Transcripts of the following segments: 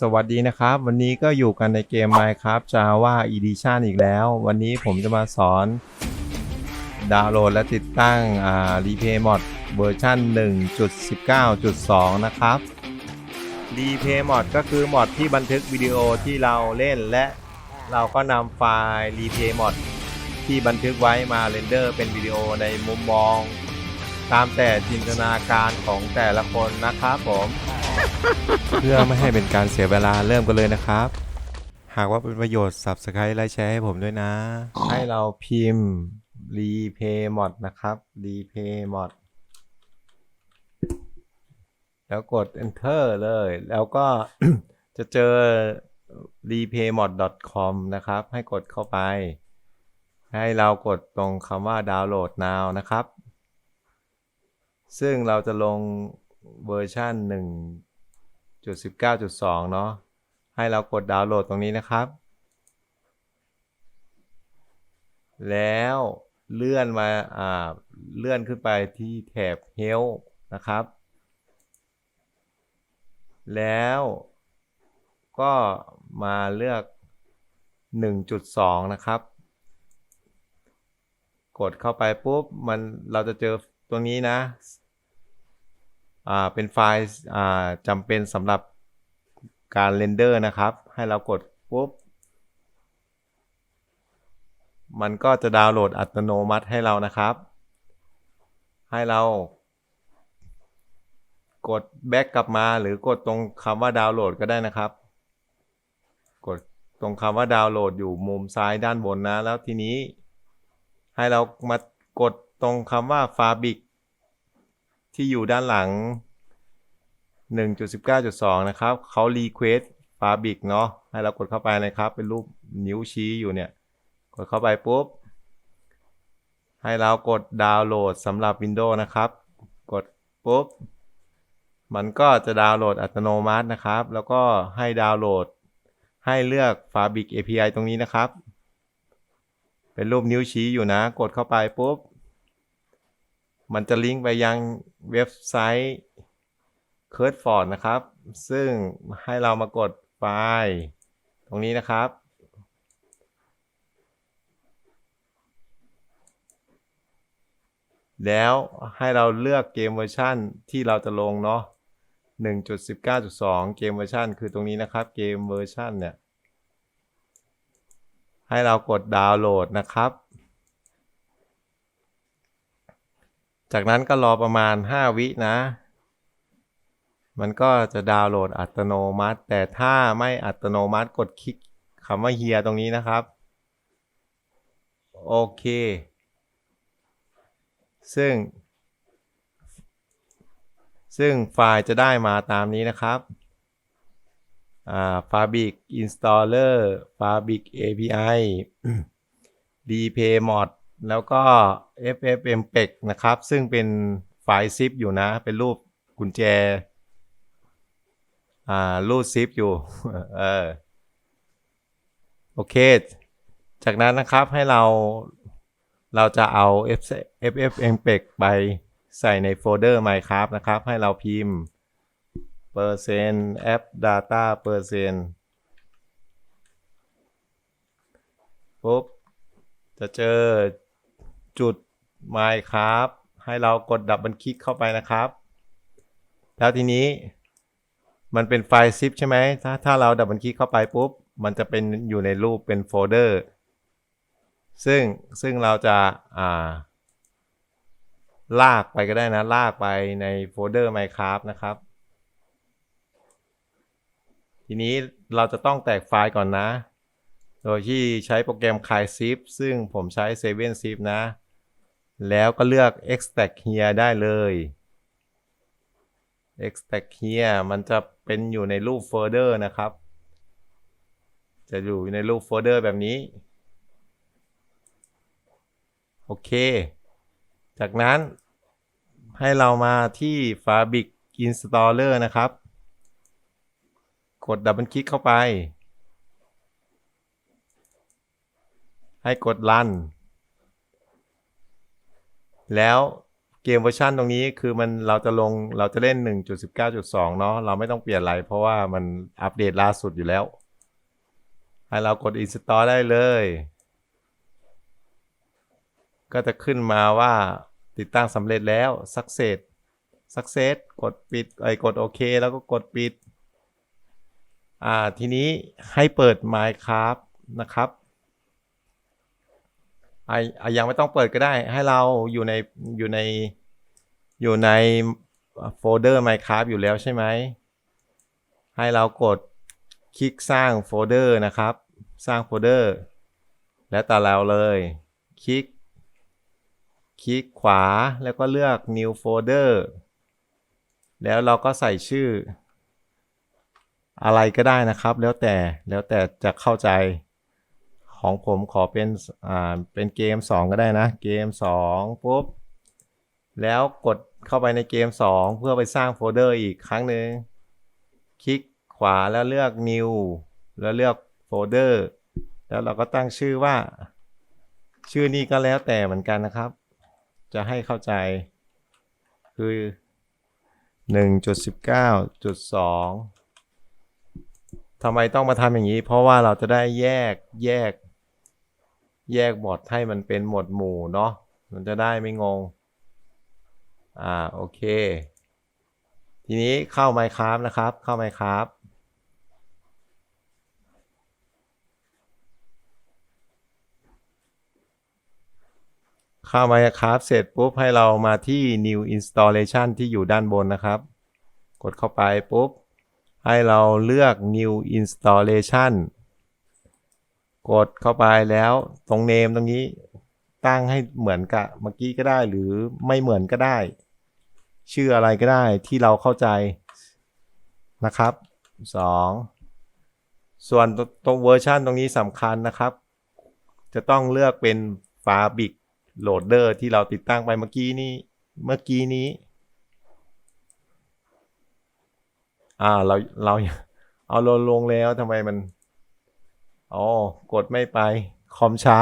สวัสดีนะครับ วันนี้ก็อยู่กันในเกม Minecraft Java Edition อีกแล้ว วันนี้ผมจะมาสอน ดาวน์โหลดและติดตั้งอ่า Replay Mod เวอร์ชัน1.19.2 นะครับ Replay Mod ก็คือมอดที่บันทึกวิดีโอที่เราเล่นและเราก็นำไฟล์ Replay Mod ที่บันทึกไว้มาเรนเดอร์เป็นวิดีโอในมุมมอง ตามแต่จินตนาการของแต่ละคนนะครับผม เพื่อไม่ให้เป็นการเสียเวลาเริ่มกันเลยนะครับ หากว่าเป็นประโยชน์ Subscribe และแชร์ให้ผมด้วยนะ ให้เราพิมพ์ replay mod นะครับ replay mod แล้วกด enter เลย แล้วก็จะเจอ replaymod.com นะครับ ให้กดเข้าไป ให้เรากดตรงคำว่า download now นะครับ ซึ่งเราจะลงเวอร์ชัน1.19.2 เนาะให้เรากดดาวน์โหลดตรงนี้นะครับ แล้วเลื่อนมาอ่าเลื่อนขึ้นไปที่แถบ Help นะครับ แล้วก็มาเลือก 1.2 นะครับ กดเข้าไปปุ๊บ มันเราจะเจอ ตรงนี้นะอ่าเป็นไฟล์อ่าจำเป็นสำหรับการเรนเดอร์นะครับ ให้เรากดปุ๊บ มันก็จะดาวน์โหลดอัตโนมัติให้เรานะครับ ให้เรา กดแบ็กกลับมาหรือกดตรงคำว่าดาวน์โหลดก็ได้นะครับ กดตรงคำว่าดาวน์โหลดอยู่มุมซ้ายด้านบนนะ แล้วทีนี้ให้เรามากด ตรงคำว่า Fabric ที่อยู่ด้านหลัง 1.19.2 นะครับเขา request Fabric เนาะให้เรากดเข้าไปนะครับ เป็นรูปนิ้วชี้อยู่เนี่ย กดเข้าไปปุ๊บ ให้เรากดดาวน์โหลดสำหรับ Windows นะครับ กดปุ๊บ มันก็จะดาวน์โหลดอัตโนมัตินะครับ แล้วก็ให้ดาวน์โหลด ให้เลือก Fabric API ตรงนี้นะครับ เป็นรูปนิ้วชี้อยู่นะ กดเข้าไปปุ๊บ มันจะลิงก์ไปยังเว็บไซต์ c u r d f o r d นะครับ ซึ่งให้เรามากดไฟล์ตรงนี้นะครับ แล้วให้เราเลือกเกมเวอร์ชันที่เราจะลงเนาะ1.19.2 เกมเวอร์ชันคือตรงนี้นะครับ เกมเวอร์ชันเนี่ย ให้เรากดดาวน์โหลดนะครับ จากนั้นก็รอประมาณ 5 วินะ มันก็จะดาวน์โหลดอัตโนมัติ แต่ถ้าไม่อัตโนมัติกดคลิกคำว่าเฮียตรงนี้นะครับ โอเค ซึ่ง ซึ่งไฟล์จะได้มาตามนี้นะครับอ่า Fabric Installer Fabric API Replay Mod แล้วก็ FFmpeg นะครับ ซึ่งเป็นไฟล์ zip อยู่นะ เป็นรูปกุญแจ อ่า รูด zip อยู่ เออ โอเค จากนั้นนะครับให้เรา เราจะเอา FFmpeg ไปใส่ในโฟลเดอร์ Minecraft นะครับ ให้เราพิมพ์ percent app data percent ปุ๊บจะเจอ จุด Minecraft ให้เรากดดับเบิลคลิกเข้าไปนะครับ แล้วทีนี้มันเป็นไฟล์ zip ใช่ไหมถ้าถ้าเราดับเบิลคลิกเข้าไปปุ๊บ มันจะเป็นอยู่ในรูปเป็นโฟลเดอร์ ซึ่งซึ่งเราจะอ่าลากไปก็ได้นะ ลากไปในโฟลเดอร์ Minecraft นะครับ ทีนี้เราจะต้องแตกไฟล์ก่อนนะ โดยที่ใช้โปรแกรม Clone Zip ซึ่งผมใช้ 7 Zip นะ แล้วก็เลือก Extract here ได้เลย Extract here มันจะเป็นอยู่ในรูปโฟลเดอร์นะครับ จะอยู่ในรูปโฟลเดอร์แบบนี้ โอเค จากนั้นให้เรามาที่ Fabric Installer นะครับ กดดับเบิลคลิกเข้าไป ให้กด Run แล้วเกมเวอร์ชันตรงนี้คือมันเราจะลงเราจะเล่น 1.19.2 เนาะเราไม่ต้องเปลี่ยนอะไร เพราะว่ามันอัปเดตล่าสุดอยู่แล้ว ให้เรากด install ได้เลย ก็จะขึ้นมาว่าติดตั้งสำเร็จแล้ว success success กดปิดไอ้กดโอเค แล้วก็กดปิด อ่า ทีนี้ให้เปิด Minecraft นะครับ ไอะอะยังไม่ต้องเปิดก็ได้ ให้เราอยู่ในอยู่ในอยู่ในโฟลเดอร์ Minecraft อยู่แล้วใช่ไหม ให้เรากดคลิกสร้างโฟลเดอร์นะครับ สร้างโฟลเดอร์ แล้วแต่เราเลย คลิก คลิกขวาแล้วก็เลือก new folder แล้วเราก็ใส่ชื่อ อะไรก็ได้นะครับ แล้วแต่แล้วแต่จะเข้าใจ ของผมขอเป็นอ่าเป็นเกม 2 ก็ได้นะ เกม 2 ปุ๊บ แล้วกดเข้าไปในเกม 2 เพื่อไปสร้างโฟลเดอร์อีกครั้งหนึ่งคลิกขวาแล้วเลือก new แล้วเลือกโฟลเดอร์แล้วเราก็ตั้งชื่อว่า ชื่อนี้ก็แล้วแต่เหมือนกันนะครับ จะให้เข้าใจคือ 1.19.2ทำไมต้องมาทำอย่างนี้ เพราะว่าเราจะได้แยกแยก แยกบอร์ดให้มันเป็นหมวดหมู่เนาะมันจะได้ไม่งง อ่าโอเค ทีนี้เข้า Minecraft นะครับ เข้า Minecraft เข้า Minecraft เสร็จปุ๊บให้เรามาที่ New Installation ที่อยู่ด้านบนนะครับ กดเข้าไปปุ๊บ ให้เราเลือก New Installation กดเข้าไปแล้วตรง Name ตรงนี้ตั้งให้เหมือนกับเมื่อกี้ก็ได้หรือไม่เหมือนก็ได้ ชื่ออะไรก็ได้ที่เราเข้าใจนะครับ 2 ส่วนตรงเวอร์ชันตรงนี้สำคัญนะครับ จะต้องเลือกเป็น Fabric Loader ที่เราติดตั้งไปเมื่อกี้นี้เมื่อกี้นี้อ่าเราเราเอาลงแล้วทำไมมัน อ๋อกดไม่ไป คอมช้า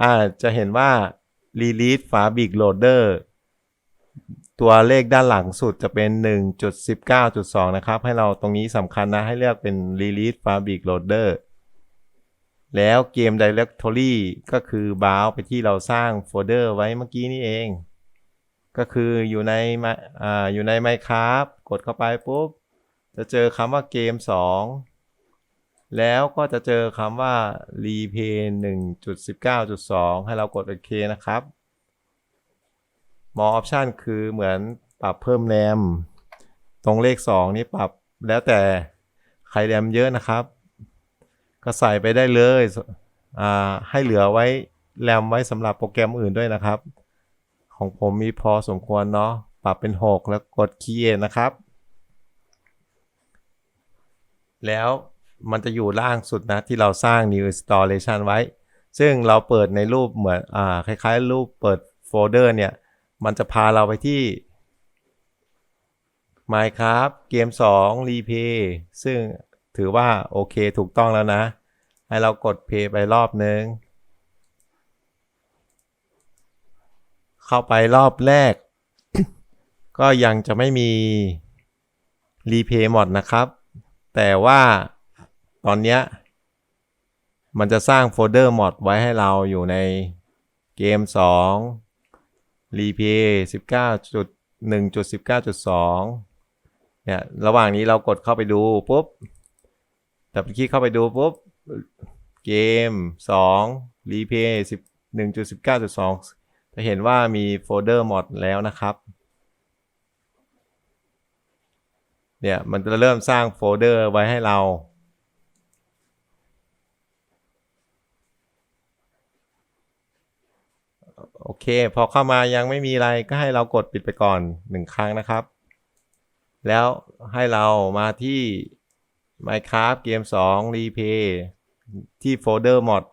อ่า จะเห็นว่า Release Fabric Loader ตัวเลขด้านหลังสุดจะเป็น 1.19.2 นะครับ ให้เราตรงนี้สำคัญนะ ให้เลือกเป็น Release Fabric Loader แล้วเกม Directory ก็คือบาวไปที่เราสร้างโฟลเดอร์ไว้เมื่อกี้นี่เอง ก็คืออยู่ในอ่าอยู่ใน Minecraft กดเข้าไปปุ๊บ จะเจอคำว่าเกม 2 แล้วก็จะเจอคำว่า replay 1.19.2 ให้เรากดโอเคนะครับ more option คือเหมือนปรับเพิ่มแรม ตรงเลข 2 นี้ปรับแล้วแต่ใครแรมเยอะนะครับ ก็ใส่ไปได้เลยอ่าให้เหลือไว้แรมไว้สำหรับโปรแกรมอื่นด้วยนะครับ ของผมมีพอสมควรเนาะปรับเป็น 6 แล้วกด create นะครับ แล้ว มันจะอยู่ล่างสุดนะ ที่เราสร้าง new installation ไว้ ซึ่งเราเปิดในรูปเหมือนอ่าคล้ายๆ รูปเปิดโฟลเดอร์เนี่ย มันจะพาเราไปที่ Minecraft เกม 2 Replay ซึ่งถือว่าโอเคถูกต้องแล้วนะ ให้เรากด Play ไปรอบนึง เข้าไปรอบแรก ก็ยังจะไม่มี Replay Mod นะครับ แต่ว่า ตอนเนี้ยมันจะสร้างโฟลเดอร์ mod ไว้ให้เราอยู่ในเกม2 replay 19.1.19.2 เนี่ย ระหว่างนี้เรากดเข้าไปดูปุ๊บแต่คลิกเข้าไปดูปุ๊บ เกม2 replay 1.19.2 จะเห็นว่ามีโฟลเดอร์ mod แล้วนะครับ เนี่ย มันจะเริ่มสร้างโฟลเดอร์ไว้ให้เรา โอเค พอเข้ามายังไม่มีอะไรก็ให้เรากดปิดไปก่อนหนึ่งครั้งนะครับ แล้วให้เรามาที่ Minecraft เกม2 Replay ที่โฟลเดอร์ mod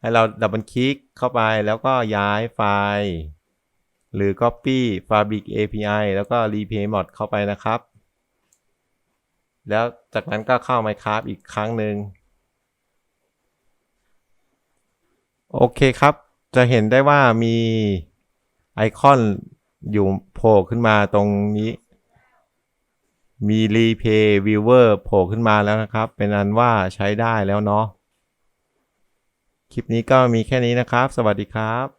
ให้เราดับเบิลคลิกเข้าไปแล้วก็ย้ายไฟล์ หรือ Copy Fabric API แล้วก็ Replay mod เข้าไปนะครับ แล้วจากนั้นก็เข้า Minecraft อีกครั้งหนึ่งโอเคครับ จะเห็นได้ว่ามีไอคอนอยู่โผล่ขึ้นมาตรงนี้ มี Replay Viewer โผล่ขึ้นมาแล้วนะครับ เป็นอันว่าใช้ได้แล้วเนาะ คลิปนี้ก็มีแค่นี้นะครับ สวัสดีครับ